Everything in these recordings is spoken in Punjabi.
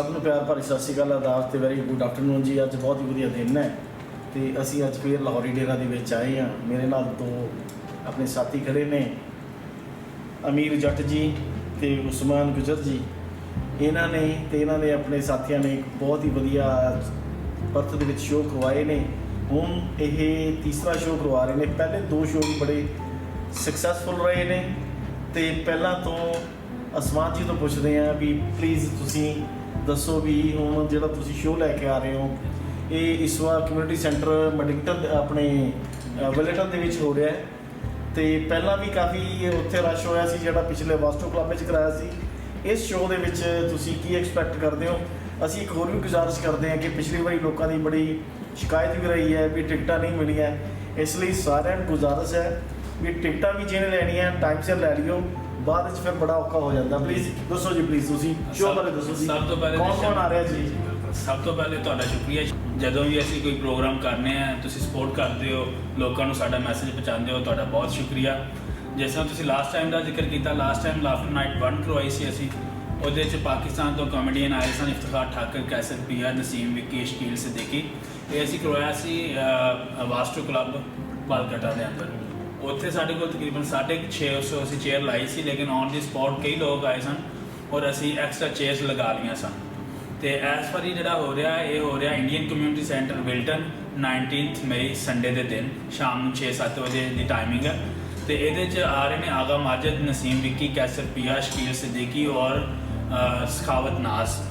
ਸਭ ਨੂੰ ਪਿਆਰ ਭਰੀ ਸਤਿ ਸ਼੍ਰੀ ਅਕਾਲ ਆਦਾਬ ਤੇ ਵੈਰੀ ਗੁੱਡ ਆਫਟਰਨੂਨ ਜੀ। ਅੱਜ ਬਹੁਤ ਹੀ ਵਧੀਆ ਦਿਨ ਹੈ ਤੇ ਅਸੀਂ ਅੱਜ ਫੇਰ ਲਾਹੌਰੀ ਡੇਰਾ ਦੇ ਵਿੱਚ ਆਏ ਹਾਂ। ਮੇਰੇ ਨਾਲ ਦੋ ਆਪਣੇ ਸਾਥੀ ਖੜੇ ਨੇ, ਅਮੀਰ ਜੱਟ ਜੀ ਤੇ ਉਸਮਾਨ ਗੁਜਰ ਜੀ। ਇਹਨਾਂ ਨੇ ਤੇ ਇਹਨਾਂ ਨੇ ਆਪਣੇ ਸਾਥੀਆਂ ਨੇ ਇੱਕ ਬਹੁਤ ਹੀ ਵਧੀਆ ਪਰਥ ਦੇ ਵਿੱਚ ਸ਼ੋਅ ਕਰਵਾਏ ਨੇ। ਹੁਣ ਇਹ ਤੀਸਰਾ ਸ਼ੋਅ ਕਰਵਾ ਰਹੇ ਨੇ। ਪਹਿਲੇ ਦੋ ਸ਼ੋਅ ਬੜੇ ਸਕਸੈਸਫੁਲ ਰਹੇ ਨੇ ਤੇ ਪਹਿਲਾਂ ਤੋਂ ਅਸਮਾਨ ਜੀ ਤੋਂ ਪੁੱਛਦੇ ਆ ਵੀ ਪਲੀਜ਼ ਤੁਸੀਂ ਦੱਸੋ ਵੀ ਹੁਣ ਜਿਹੜਾ ਤੁਸੀਂ ਸ਼ੋਅ ਲੈ ਕੇ ਆ ਰਹੇ ਹੋ, ਇਹ ਇਸ ਵਾਰ ਕਮਿਊਨਿਟੀ ਸੈਂਟਰ ਮਡਿੰਗਟਨ ਆਪਣੇ ਵੈਲਟਨ ਦੇ ਵਿੱਚ ਹੋ ਰਿਹਾ ਹੈ। ਤੇ ਪਹਿਲਾਂ ਵੀ ਕਾਫੀ ਉੱਥੇ ਰਸ਼ ਹੋਇਆ ਸੀ, ਜਿਹੜਾ ਪਿਛਲੇ ਵਾਸਟੋ ਕਲੱਬ ਵਿੱਚ ਕਰਾਇਆ ਸੀ। ਇਸ ਸ਼ੋਅ ਦੇ ਵਿੱਚ ਤੁਸੀਂ ਕੀ ਐਕਸਪੈਕਟ ਕਰਦੇ ਹੋ? ਅਸੀਂ ਇੱਕ ਹੋਰ ਵੀ ਗੁਜ਼ਾਰਿਸ਼ ਕਰਦੇ ਹਾਂ ਕਿ ਪਿਛਲੀ ਵਾਰੀ ਲੋਕਾਂ ਦੀ ਬੜੀ ਸ਼ਿਕਾਇਤ ਵੀ ਰਹੀ ਹੈ ਵੀ ਟਿਕਟਾਂ ਨਹੀਂ ਮਿਲੀਆਂ। ਇਸ ਲਈ ਸਾਰਿਆਂ ਨੂੰ ਗੁਜ਼ਾਰਿਸ਼ ਹੈ ਵੀ ਟਿਕਟਾਂ ਵੀ ਜਿਹਨੇ ਲੈਣੀਆਂ ਟਾਈਮ ਸਿਰ ਲੈ ਲਿਓ। ਬਾਅਦ ਵਿੱਚ ਫਿਰ ਬੜਾ ਔਖਾ ਹੋ ਜਾਂਦਾ। ਪਲੀਜ਼ ਦੱਸੋ ਜੀ ਪਲੀਜ਼ ਤੁਸੀਂ ਸ਼ੋਅ ਬਾਰੇ ਦੱਸੋ ਜੀ। ਸਭ ਤੋਂ ਪਹਿਲੇ ਕੌਣ ਕੌਣ ਆ ਰਿਹਾ ਜੀ? ਸਭ ਤੋਂ ਪਹਿਲੇ ਤੁਹਾਡਾ ਸ਼ੁਕਰੀਆ ਜਦੋਂ ਵੀ ਅਸੀਂ ਕੋਈ ਪ੍ਰੋਗਰਾਮ ਕਰਨੇ ਆ ਤੁਸੀਂ ਸਪੋਰਟ ਕਰਦੇ ਹੋ ਲੋਕਾਂ ਨੂੰ ਸਾਡਾ ਮੈਸੇਜ ਪਹੁੰਚਾਉਂਦੇ ਹੋ ਤੁਹਾਡਾ ਬਹੁਤ ਸ਼ੁਕਰੀਆ। ਜਿਸ ਤਰ੍ਹਾਂ ਤੁਸੀਂ ਲਾਸਟ ਟਾਈਮ ਦਾ ਜ਼ਿਕਰ ਕੀਤਾ ਲਾਸਟ ਟਾਈਮ ਲਾਫਟਰ ਨਾਈਟ 1 ਕਰਵਾਈ ਸੀ ਅਸੀਂ। ਉਹਦੇ ਚ ਪਾਕਿਸਤਾਨ ਤੋਂ ਕਾਮੇਡੀਅਨ ਆਏ ਸਨ ਇਫਤਖਾਰ ਠਾਕਰ ਕੈਸਰ ਪੀਆ ਨਸੀਮ ਵਿਕੀ ਸ਼ਕੀਲ ਸਿੱਦੀਕੀ ਇਹ ਅਸੀਂ ਕਰਵਾਇਆ ਸੀ ਵਾਸਟੂ ਕਲੱਬ ਬਾਲਕਟਾ ਦੇ ਅੰਦਰ। ਉੱਥੇ ਸਾਡੇ ਕੋਲ ਤਕਰੀਬਨ 650 ਅਸੀਂ ਚੇਅਰ ਲਾਈ ਸੀ ਲੇਕਿਨ ਔਨ ਦੀ ਸਪੌਟ ਕਈ ਲੋਕ ਆਏ ਸਨ ਔਰ ਅਸੀਂ ਐਕਸਟਰਾ ਚੇਅਰਸ ਲਗਾ ਲਈਆਂ ਸਨ। ਤੇ ਐਸ ਵਾਰੀ ਜਿਹੜਾ ਹੋ ਰਿਹਾ ਇਹ ਹੋ ਰਿਹਾ Indian community centre Wilton 19th ਮਈ ਸੰਡੇ ਦੇ ਦਿਨ ਸ਼ਾਮ ਨੂੰ 6-7 ਵਜੇ ਦੀ ਟਾਈਮਿੰਗ ਹੈ। ਤੇ ਇਹਦੇ ਚ ਆ ਰਹੇ ਨੇ ਆਗਾ ਮਾਜਦ ਨਸੀਮ ਵਿੱਕੀ ਕੈਸਰ ਪਿਆ ਸ਼ਕੀਲ ਸਦੀਕੀ ਔਰ ਅਹ, ਸਖਾਵਤ ਨਾਸ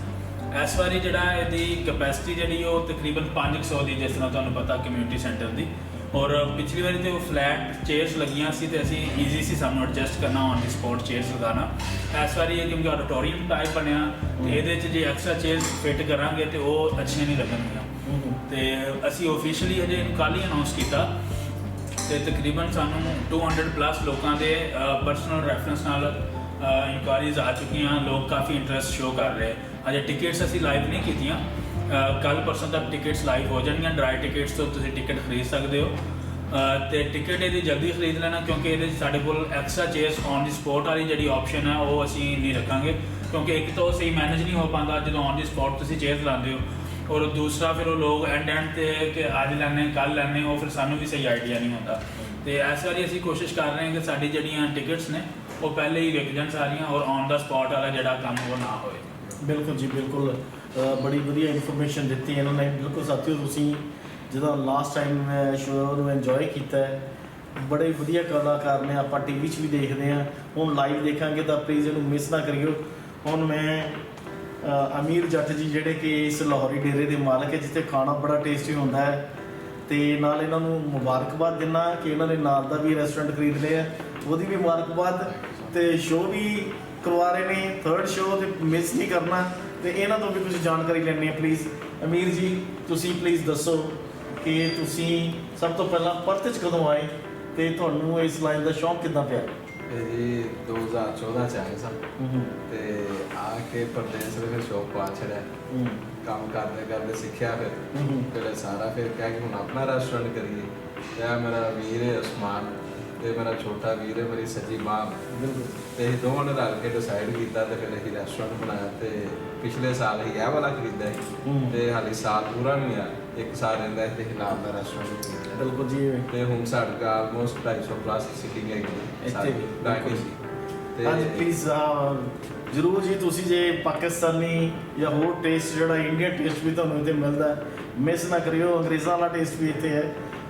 ਇਸ ਵਾਰੀ ਜਿਹੜਾ ਇਹਦੀ ਕਪੈਸਿਟੀ ਜਿਹੜੀ ਉਹ ਤਕਰੀਬਨ 500 ਦੀ ਜਿਸ ਤਰ੍ਹਾਂ ਤੁਹਾਨੂੰ ਪਤਾ ਕਮਿਊਨਿਟੀ ਸੈਂਟਰ ਦੀ। ਔਰ ਪਿਛਲੀ ਵਾਰੀ ਤੇ ਉਹ ਫਲੈਟ ਚੇਅਰਸ ਲੱਗੀਆਂ ਸੀ ਤੇ ਅਸੀਂ ਈਜ਼ੀ ਸੀ ਸਾਨੂੰ ਐਡਜਸਟ ਕਰਨਾ ਔਨ ਦੀ ਸਪੌਟ ਚੇਅਰਸ ਲਗਾਉਣਾ। ਇਸ ਵਾਰੀ ਇਹ ਕਿਉਂਕਿ ਆਡੀਟੋਰੀਅਮ ਟਾਈਪ ਬਣਿਆ ਤੇ ਇਹਦੇ 'ਚ ਜੇ ਐਕਸਟਰਾ ਚੇਅਰਸ ਫਿੱਟ ਕਰਾਂਗੇ ਤੇ ਉਹ ਅੱਛੀਆਂ ਨਹੀਂ ਲੱਗਣਗੀਆਂ। ਤੇ ਅਸੀਂ ਆਫੀਸ਼ੀਅਲੀ ਹਜੇ ਇਹਨੂੰ ਕੱਲ੍ਹ ਹੀ ਅਨਾਉਂਸ ਕੀਤਾ ਤੇ ਤਕਰੀਬਨ ਸਾਨੂੰ 200 ਪਲੱਸ ਲੋਕਾਂ ਦੇ ਪਰਸਨਲ ਰੈਫਰੈਂਸ ਨਾਲ ਇਨਕੁਆਰੀਜ਼ ਆ ਚੁੱਕੀਆਂ ਲੋਕ ਕਾਫੀ ਇੰਟਰਸਟ ਸ਼ੋ ਕਰ ਰਹੇ। ਅਜੇ ਟਿਕਟਸ ਅਸੀਂ ਲਾਈਵ ਨਹੀਂ ਕੀਤੀਆਂ। ਕੱਲ ਪਰਸੋਂ ਤੱਕ ਟਿਕਟਸ ਲਾਈਵ ਹੋ ਜਾਣਗੀਆਂ। ਡਰਾਈ ਟਿਕਟਸ ਤੋਂ ਤੁਸੀਂ ਟਿਕਟ ਖਰੀਦ ਸਕਦੇ ਹੋ। ਅਹ, ਤੇ ਟਿਕਟ ਇਹਦੀ ਜਲਦੀ ਖਰੀਦ ਲੈਣਾ ਕਿਉਂਕਿ ਇਹਦੇ 'ਚ ਸਾਡੇ ਕੋਲ extra chairs on the spot ਵਾਲੀ ਜਿਹੜੀ ਆਪਸ਼ਨ ਹੈ ਉਹ ਅਸੀਂ ਨਹੀਂ ਰੱਖਾਂਗੇ। ਕਿਉਂਕਿ ਇੱਕ ਤਾਂ ਉਹ ਸਹੀ ਮੈਨੇਜ ਨਹੀਂ ਹੋ ਪਾਉਂਦਾ ਜਦੋਂ ਔਨ ਦੀ ਸਪੌਟ ਤੁਸੀਂ ਚੇਅਰਸ ਲਾਉਂਦੇ ਹੋ। ਔਰ ਦੂਸਰਾ ਫਿਰ ਉਹ ਲੋਕ ਐਂਡ ਐਂਡ ਤੇ ਕਿ ਅੱਜ ਲੈਣੇ ਕੱਲ ਲੈਣੇ ਉਹ ਫਿਰ ਸਾਨੂੰ ਵੀ ਸਹੀ ਆਈਡੀਆ ਨਹੀਂ ਹੁੰਦਾ। ਤੇ ਇਸ ਵਾਰੀ ਅਸੀਂ ਕੋਸ਼ਿਸ਼ ਕਰ ਰਹੇ ਹਾਂ ਕਿ ਸਾਡੀ ਜਿਹੜੀਆਂ ਟਿਕਟਸ ਨੇ ਉਹ ਪਹਿਲੇ ਹੀ ਵਿਕ ਜਾਣ ਸਾਰੀਆਂ ਔਰ ਔਨ ਦਾ ਸਪੌਟ ਵਾਲਾ ਜਿਹੜਾ ਕੰਮ ਉਹ ਨਾ ਹੋਏ। ਬਿਲਕੁਲ ਜੀ ਬਿਲਕੁਲ। ਬੜੀ ਵਧੀਆ ਇਨਫੋਰਮੇਸ਼ਨ ਦਿੱਤੀ ਇਹਨਾਂ ਨੇ। ਬਿਲਕੁਲ ਸਾਥੀਓ, ਤੁਸੀਂ ਜਦੋਂ ਲਾਸਟ ਟਾਈਮ ਮੈਂ ਸ਼ੋਅ ਨੂੰ ਇੰਜੋਏ ਕੀਤਾ ਹੈ, ਬੜੇ ਵਧੀਆ ਕਲਾਕਾਰ ਨੇ, ਆਪਾਂ ਟੀਵੀ 'ਚ ਵੀ ਦੇਖਦੇ ਹਾਂ। ਹੁਣ ਲਾਈਵ ਦੇਖਾਂਗੇ ਤਾਂ ਪਲੀਜ਼ ਇਹਨੂੰ ਮਿਸ ਨਾ ਕਰਿਓ। ਹੁਣ ਮੈਂ ਅਮੀਰ ਜੱਟ ਜੀ ਜਿਹੜੇ ਕਿ ਇਸ ਲਾਹੌਰੀ ਡੇਰੇ ਦੇ ਮਾਲਕ ਹੈ, ਜਿੱਥੇ ਖਾਣਾ ਬੜਾ ਟੇਸਟੀ ਹੁੰਦਾ ਹੈ, ਤੇ ਨਾਲ ਇਹਨਾਂ ਨੂੰ ਮੁਬਾਰਕਬਾਦ ਦਿੰਨਾ ਕਿ ਇਹਨਾਂ ਨੇ ਨਾਲ ਦਾ ਵੀ ਰੈਸਟੋਰੈਂਟ ਖਰੀਦ ਲਿਆ ਉਹਦੀ ਵੀ ਮੁਬਾਰਕਬਾਦ, ਤੇ ਸ਼ੋਅ ਵੀ ਕਰਵਾ ਰਹੇ ਨੇ ਥਰਡ ਸ਼ੋਅ ਤੇ ਮਿਸ ਨਹੀਂ ਕਰਨਾ। ਤੇ ਇਹਨਾਂ ਤੋਂ ਵੀ ਕੁਝ ਜਾਣਕਾਰੀ ਲੈਣੀ ਹੈ ਪਲੀਜ਼ ਅਮੀਰ ਜੀ ਤੁਸੀਂ ਪਲੀਜ਼ ਦੱਸੋ ਕਿ ਤੁਸੀਂ ਸਭ ਤੋਂ ਪਹਿਲਾਂ ਪਰਥ 'ਚ ਕਦੋਂ ਆਏ ਤੇ ਤੁਹਾਨੂੰ ਇਸ ਲਾਈਨ ਦਾ ਸ਼ੌਂਕ ਕਿੱਦਾਂ ਪਿਆ? ਇਹ ਜੀ 2014 ਚ ਆਏ ਹੂੰ ਤੇ ਆ ਕੇ ਪਰਦੇਸ ਦੇ ਫਿਰ ਸ਼ੌਕ ਪਾ ਛੜਿਆ ਕੰਮ ਕਰਦੇ ਕਰਦੇ ਸਿੱਖਿਆ ਫਿਰ। ਫਿਰ ਸਾਰਾ ਫਿਰ ਕਹਿ ਕਿ ਹੁਣ ਆਪਣਾ ਰੈਸਟੋਰੈਂਟ ਕਰੀਏ। ਤੇ ਆਹ ਮੇਰਾ ਵੀਰ ਹੈ ਉਸਮਾਨ। ਤੇ ਮੇਰਾ ਛੋਟਾ ਵੀਰ ਹੈ ਮੇਰੀ ਸੱਜੀ ਮਾਂ। ਤੇ ਇਹ ਦੋਵਾਂ ਨੇ ਰਲ ਕੇ ਡਿਸਾਈਡ ਕੀਤਾ ਤੇ ਫਿਰ ਅਸੀਂ ਰੈਸਟੋਰੈਂਟ ਬਣਾਇਆ ਤੇ ਪਿਛਲੇ ਸਾਲ ਹੀ ਇਹ ਵਾਲਾ ਖਰੀਦਿਆ ਹੂੰ। ਸੀ ਤੇ ਹਾਲੇ ਸਾਲ ਪੂਰਾ ਨਹੀਂ ਹੋਇਆ ਇੱਕ ਸਾਲ ਰਹਿੰਦਾ ਹੈ ਤੇ ਹਿਲਾਲ ਦਾ ਰੈਸਟੋਰੈਂਟ ਬਿਲਕੁਲ ਜੀ ਤੇ ਹੁਣ ਸਾਡੇ ਆਲਮੋਸਟ 250 ਪਲੱਸ ਸਿਟਿੰਗ ਹੈਗੀ ਇੱਥੇ। ਬੈਠੇ। ਸੀ। ਹਾਂਜੀ ਪਲੀਜ਼ ਜਰੂਰ ਜੀ ਤੁਸੀਂ ਜੇ ਪਾਕਿਸਤਾਨੀ ਜਾਂ ਹੋਰ ਟੇਸਟ ਜਿਹੜਾ ਇੰਡੀਅਨ ਟੇਸਟ ਵੀ ਤੁਹਾਨੂੰ ਇੱਥੇ ਮਿਲਦਾ ਮਿਸ ਨਾ ਕਰਿਓ ਅੰਗਰੇਜ਼ਾਂ ਵਾਲਾ ਟੇਸਟ ਵੀ ਇੱਥੇ ਹੈ।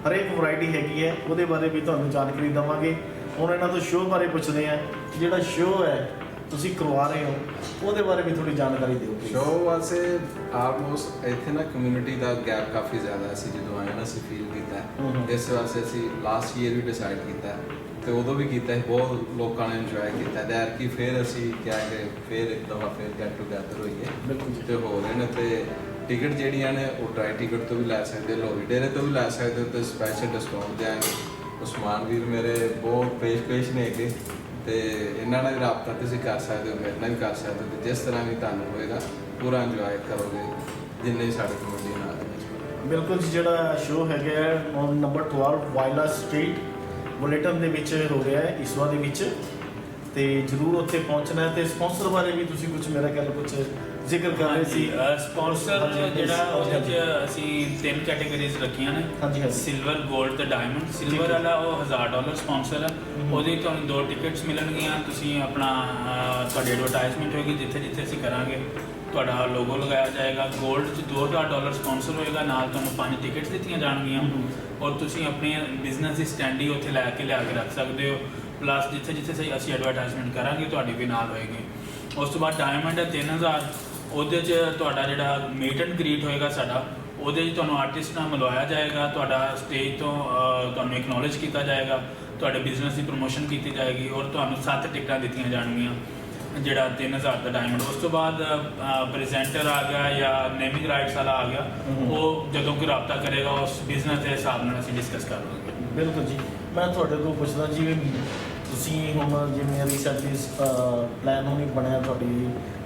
ਹਰੇਕ ਵੈਰਾਈਟੀ ਹੈਗੀ ਹੈ ਉਹਦੇ ਬਾਰੇ ਵੀ ਤੁਹਾਨੂੰ ਜਾਣਕਾਰੀ ਦਵਾਂਗੇ। ਹੁਣ ਇਹਨਾਂ ਤੋਂ ਸ਼ੋਅ ਬਾਰੇ ਪੁੱਛਦੇ ਆ ਜਿਹੜਾ ਸ਼ੋਅ ਹੈ ਤੁਸੀਂ ਕਰਵਾ ਰਹੇ ਹੋ ਉਹਦੇ ਬਾਰੇ ਵੀ ਥੋੜੀ ਜਾਣਕਾਰੀ ਦਿਓ। ਸ਼ੋਅ ਵਾਸਤੇ ਆਲਮੋਸਟ ਇੱਥੇ ਨਾ ਕਮਿਊਨਿਟੀ ਦਾ ਗੈਪ ਕਾਫੀ ਜ਼ਿਆਦਾ ਸੀ ਜਦੋਂ ਆਏ ਨਾ ਅਸੀਂ ਫੀਲ ਕੀਤਾ। ਇਸ ਵਾਸਤੇ ਅਸੀਂ ਲਾਸਟ ਈਅਰ ਵੀ ਡਿਸਾਈਡ ਕੀਤਾ ਤੇ ਉਦੋਂ ਵੀ ਕੀਤਾ ਸੀ ਬਹੁਤ ਲੋਕਾਂ ਨੇ ਇੰਜੋਏ ਕੀਤਾ ਤੇ ਐਰ ਕੀ ਫਿਰ ਅਸੀਂ ਕਿਹਾ ਕਿ ਫਿਰ ਇੱਕ ਦਫਾ ਫਿਰ ਗੈਟ ਟੂਗੇਦਰ ਹੋਈਏ। ਬਿਲਕੁਲ ਤੇ ਹੋ ਰਹੇ ਨੇ ਤੇ ਟਿਕਟ ਜਿਹੜੀਆਂ ਨੇ, ਉਹ ਡਰਾਈ ਟਿਕਟ ਤੋਂ ਵੀ ਲੈ ਸਕਦੇ ਲੋਰੀ ਡੇਰੇ ਤੋਂ ਵੀ ਲੈ ਸਕਦੇ ਹੋ ਤੇ ਸਪੈਸ਼ਲ ਡਿਸਕਾਊਂਟ ਦਿਆਂਗੇ ਉਸਮਾਨ ਵੀਰ ਮੇਰੇ ਬਹੁਤ ਪੇਸ਼ ਪੇਸ਼ ਨੇ ਹੈਗੇ ਤੇ ਇਹਨਾਂ ਨਾਲ ਵੀ ਰਾਬਤਾ ਤੁਸੀਂ ਕਰ ਸਕਦੇ ਹੋ, ਮੇਰੇ ਨਾਲ ਵੀ ਕਰ ਸਕਦੇ ਹੋ ਤੇ ਜਿਸ ਤਰ੍ਹਾਂ ਵੀ ਤੁਹਾਨੂੰ ਹੋਏਗਾ, ਪੂਰਾ ਇੰਜੋਏ ਕਰੋਗੇ, ਜਿੰਨੇ ਸਾਡੇ ਕਮੇਡੀ ਨਾਲ ਬਿਲਕੁਲ ਜੀ, ਜਿਹੜਾ ਸ਼ੋਅ ਹੈਗਾ ਹੈ ਔਨ ਨੰਬਰ 12 ਵਾਇਲਾ ਸਟਰੀਟ, ਬੁਲੇਟਨ ਦੇ ਵਿੱਚ ਹੋ ਰਿਹਾ ਹੈ ਇਸਵਾ ਦੇ ਵਿੱਚ ਤੇ ਜਰੂਰ ਉੱਥੇ ਪਹੁੰਚਣਾ ਹੈ ਤੇ ਸਪਾਂਸਰ ਬਾਰੇ ਵੀ ਤੁਸੀਂ ਕੁਝ ਮੇਰਾ ਖਿਆਲ ਕੁਝ ਜ਼ਿਕਰ ਕਰ ਰਹੇ ਸੀ। ਸਪਾਂਸਰ ਜਿਹੜਾ ਉਹਦੇ। ਚ ਅਸੀਂ ਤਿੰਨ ਕੈਟਾਗਰੀਜ਼ ਰੱਖੀਆਂ ਨੇ। ਹਾਂਜੀ ਹਾਂਜੀ। ਸਿਲਵਰ 골ਡ ਤੇ ਡਾਇਮੰਡ ਸਿਲਵਰ। ਵਾਲਾ ਉਹ 1000 ਡਾਲਰ ਸਪਾਂਸਰ ਹੈ। ਉਹਦੇ ਤੁਹਾਨੂੰ ਦੋ ਟਿਕਟਸ ਮਿਲਣਗੀਆਂ। ਤੁਸੀਂ ਆਪਣਾ ਤੁਹਾਡੀ ਐਡਵਰਟਾਈਜ਼ਮੈਂਟ ਹੋਏਗੀ ਜਿੱਥੇ ਜਿੱਥੇ ਅਸੀਂ ਕਰਾਂਗੇ ਤੁਹਾਡਾ ਲੋਗੋ ਲਗਾਇਆ ਜਾਏਗਾ। 골ਡ ਚ 2000 ਡਾਲਰ ਸਪਾਂਸਰ ਹੋਏਗਾ। ਨਾਲ ਤੁਹਾਨੂੰ ਪੰਜ ਟਿਕਟਸ ਦਿੱਤੀਆਂ ਜਾਣਗੀਆਂ। ਔਰ ਤੁਸੀਂ ਆਪਣੀ ਬਿਜ਼ਨਸ ਦੀ ਸਟੈਂਡ ਉੱਥੇ ਲੈ ਕੇ ਲਿਆ ਕੇ ਰੱਖ ਸਕਦੇ ਹੋ। ਪਲੱਸ ਜਿੱਥੇ ਜਿੱਥੇ ਅਸੀਂ ਐਡਵਰਟਾਈਜ਼ਮੈਂਟ ਕਰਾਂਗੇ ਤੁਹਾਡੀ ਵੀ ਨਾਲ ਹੋਏਗੀ। ਉਸ ਤੋਂ ਬਾਅਦ ਡਾਇਮੰਡ ਹੈ 3000 ਉਹਦੇ 'ਚ ਤੁਹਾਡਾ ਜਿਹੜਾ ਮੀਟ ਐਂਡ ਗ੍ਰੀਟ ਹੋਏਗਾ ਸਾਡਾ ਉਹਦੇ 'ਚ ਤੁਹਾਨੂੰ ਆਰਟਿਸਟ ਨਾਲ ਮਿਲਵਾਇਆ ਜਾਏਗਾ ਤੁਹਾਡਾ ਸਟੇਜ ਤੋਂ ਅਹ, ਤੁਹਾਨੂੰ ਐਕਨੋਲਜ ਕੀਤਾ ਜਾਏਗਾ ਤੁਹਾਡੇ ਬਿਜ਼ਨਸ ਦੀ ਪ੍ਰੋਮੋਸ਼ਨ ਕੀਤੀ ਜਾਏਗੀ ਔਰ ਤੁਹਾਨੂੰ ਸੱਤ ਟਿਕਟਾਂ ਦਿੱਤੀਆਂ ਜਾਣਗੀਆਂ ਜਿਹੜਾ 3000 ਦਾ ਡਾਇਮੰਡ ਉਸ ਤੋਂ ਬਾਅਦ ਪ੍ਰੈਜ਼ੈਂਟਰ ਆ ਗਿਆ ਜਾਂ ਨੇਮਿੰਗ ਰਾਈਟਸ ਵਾਲਾ ਆ ਗਿਆ ਹਮ। ਉਹ ਜਦੋਂ ਕੋਈ ਰਾਬਤਾ ਕਰੇਗਾ ਉਸ ਬਿਜ਼ਨਸ ਦੇ ਹਿਸਾਬ ਨਾਲ ਅਸੀਂ ਡਿਸਕਸ ਕਰ ਲਾਂਗੇ ਬਿਲਕੁਲ ਜੀ। ਮੈਂ ਤੁਹਾਡੇ ਤੋਂ ਪੁੱਛਦਾ ਜਿਵੇਂ ਤੁਸੀਂ ਹੁਣ ਜਿਵੇਂ ਰੀਸੈਂਟਲੀ ਪਲਾਨ ਹੋਣੀ ਬਣਿਆ ਤੁਹਾਡੀ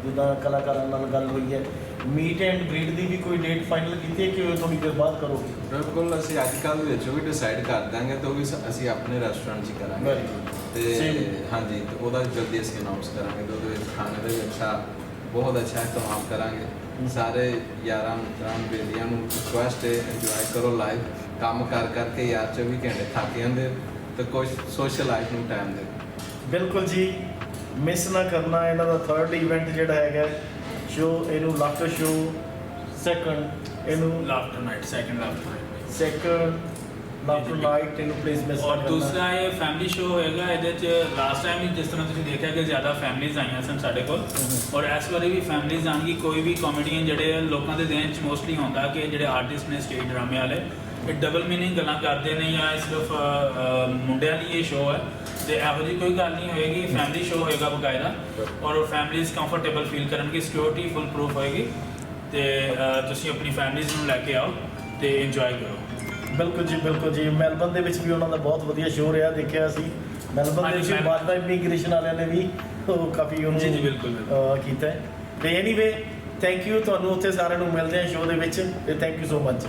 ਜਿੱਦਾਂ ਕਲਾਕਾਰਾਂ ਨਾਲ ਗੱਲ ਹੋਈ ਹੈ ਮੀਟ ਐਂਡ ਗ੍ਰੀਟ ਦੀ ਵੀ ਕੋਈ ਡੇਟ ਫਾਈਨਲ ਕੀਤੀ ਹੈ ਕਿ ਉਹ ਥੋੜੀ ਦੇਰ ਬਾਅਦ ਕਰੋਗੇ ਬਿਲਕੁਲ ਅਸੀਂ ਅੱਜ ਕੱਲ੍ਹ ਵਿੱਚ ਵੀ ਡਿਸਾਈਡ ਕਰ ਦਾਂਗੇ ਤੇ ਉਹ ਵੀ ਸ- ਅਸੀਂ ਆਪਣੇ ਰੈਸਟੋਰੈਂਟ 'ਚ ਹੀ ਕਰਾਂਗੇ Very good. ਤੇ Same. ਹਾਂਜੀ ਤੇ ਉਹਦਾ ਜਲਦੀ ਅਸੀਂ ਅਨਾਉਂਸ ਕਰਾਂਗੇ ਤੇ ਉਹਦੇ ਵਿੱਚ ਖਾਣੇ ਦੇ ਵਿੱਚ ਅੱਛਾ ਬਹੁਤ ਅੱਛਾ ਇਸਤੇਮਾਲ ਕਰਾਂਗੇ। ਸਾਰੇ ਯਾਰਾਂ ਮਿੱਤਰਾਂ ਬੇਲੀਆਂ ਨੂੰ ਰਿਕੁਐਸਟ ਹੈ ਇੰਜੋਏ ਕਰੋ ਲਾਈਵ ਕੰਮ ਕਰ ਕਰਕੇ ਯਾਰ 24 ਘੰਟੇ ਥੱਕ ਜਾਂਦੇ ਤੇ ਕੁਝ ਸੋਸ਼ਲ ਲਾਈਫ ਨੂੰ ਟਾਈਮ ਦੇ ਬਿਲਕੁਲ ਜੀ ਮਿਸ ਨਾ ਕਰਨਾ ਇਹਨਾਂ ਦਾ ਥਰਡ ਇਵੈਂਟ ਜਿਹੜਾ ਹੈਗਾ ਸ਼ੋ ਇਹਨੂੰ ਲਾਫਟਰ ਸ਼ੋ ਸੈਕੰਡ ਇਹਨੂੰ laughter night second laughter night second laughter night ਇਹਨੂੰ ਪਲੀਜ਼ ਮਿਸ ਨਾ ਔਰ ਕਰਨਾ। ਦੂਸਰਾ ਇਹ ਫੈਮਿਲੀ ਸ਼ੋ ਹੋਏਗਾ ਇਹਦੇ ਚ ਲਾਸਟ ਟਾਈਮ ਵੀ ਜਿਸ ਤਰ੍ਹਾਂ ਤੁਸੀਂ ਦੇਖਿਆ ਕਿ ਜ਼ਿਆਦਾ ਫੈਮਿਲੀਜ਼ ਆਈਆਂ ਸਨ ਸਾਡੇ ਕੋਲ। ਔਰ ਇਸ ਵਾਰੀ ਵੀ ਫੈਮਿਲੀਜ਼ ਆਣਗੀ ਕੋਈ ਵੀ ਕਾਮੇਡੀਅਨ ਜਿਹੜੇ ਲੋਕਾਂ ਦੇ ਦਿਨ ਚ ਮੋਸਟਲੀ ਹੁੰਦਾ ਕਿ ਜਿਹੜੇ ਆਰਟਿਸਟ ਨੇ ਸਟੇਜ ਡਰਾਮੇ ਵਾਲੇ ਇਹ ਡਬਲ ਮੀਨਿੰਗ ਗੱਲਾਂ ਕਰਦੇ ਨੇ ਜਾਂ ਇਹ ਸਿਰਫ ਮੁੰਡਿਆਂ ਲਈ ਇਹ ਸ਼ੋ ਹੈ। ਤੇ ਇਹੋ ਜਿਹੀ ਕੋਈ ਗੱਲ ਨਹੀਂ ਹੋਏਗੀ ਫੈਮਿਲੀ ਸ਼ੋ ਹੋਏਗਾ ਬਕਾਇਦਾ। ਔਰ ਫੈਮਿਲੀਜ਼ ਕੰਫਰਟੇਬਲ ਫੀਲ ਕਰਨਗੇ ਸਿਕਿਉਰਿਟੀ ਫੁੱਲ ਪ੍ਰੂਫ ਹੋਏਗੀ। ਤੇ ਤੁਸੀਂ ਆਪਣੀ ਫੈਮਿਲੀਜ਼ ਨੂੰ ਲੈ ਕੇ ਆਓ ਤੇ ਇੰਜੋਏ ਕਰੋ। ਬਿਲਕੁਲ ਜੀ ਬਿਲਕੁਲ ਜੀ। ਮੈਲਬਨ ਦੇ ਵਿੱਚ ਵੀ ਉਹਨਾਂ ਦਾ ਬਹੁਤ ਵਧੀਆ ਸ਼ੋਅ ਰਿਹਾ ਦੇਖਿਆ ਸੀ ਮੈਲਬਨ ਦੇ ਵਿੱਚ ਬਾਜਵਾ ਇਮੀਗ੍ਰੇਸ਼ਨ ਵਾਲਿਆਂ ਨੇ ਵੀ ਉਹ ਕਾਫੀ ਉਹਨੂੰ ਜੀ, ਜੀ, ਬਿਲਕੁਲ, ਕੀਤਾ ਤੇ ਐਨੀਵੇ ਥੈਂਕ ਯੂ ਤੁਹਾਨੂੰ ਉੱਥੇ ਸਾਰਿਆਂ ਨੂੰ ਮਿਲਦੇ ਹਾਂ ਸ਼ੋਅ ਦੇ ਵਿੱਚ। ਤੇ ਥੈਂਕ ਯੂ ਸੋ ਮਚ